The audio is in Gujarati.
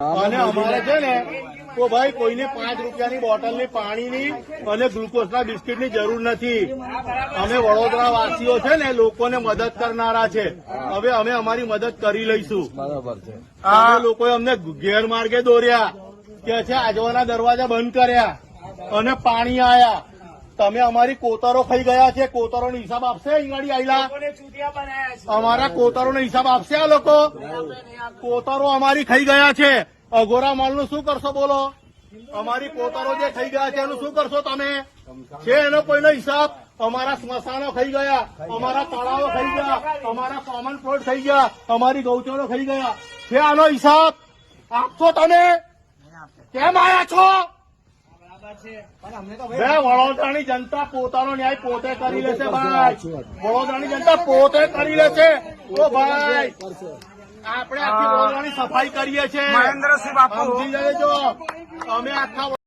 અને અમારે છે ને તો ભાઈ કોઈને પાંચ રૂપિયાની બોટલની પાણીની અને ગ્લુકોઝના બિસ્કીટની જરૂર નથી. અમે વડોદરા વાસીઓ છે ને લોકોને મદદ કરનારા છે. હવે અમે અમારી મદદ કરી લઈશું. બરાબર છે. આ લોકોએ અમને ગેરમાર્ગે દોર્યા. કે છે આજવાના દરવાજા બંધ કર્યા. અને પાણી આયા. તમે અમારી કોતરો ખાઈ ગયા છે કોતરોનો હિસાબ આપશે ઈંગાડી આયલા? અમારા કોતરોનો હિસાબ આપશે આ લોકો? કોતરો અમારી ખાઈ ગયા છે. અઘોરા માલનું શું કરશો બોલો? અમારી કોતરો જે ખાઈ ગયા છે એનું શું કરશો તમે? છે એનો કોઈનો હિસાબ? અમારા સ્મશાનો ખાઈ ગયા અમારા તળાવો ખાઈ ગયા અમારા કોમન પ્લોટ ખાઈ ગયા અમારી ગૌચરો ખાઈ ગયા. છે આનો હિસાબ? આપશો તમે? કેમ આયા છો? બે વડોદરાની જનતા પોતાનો ન્યાય પોતે કરી લેશે ભાઈ. વડોદરાની જનતા પોતે કરી લેશે. ઓ ભાઈ. આપણે આખી વડોદરાની સફાઈ કરીએ છીએ. મહેન્દ્રસિંહ બાપુ. સમજી જજો. અમે આખા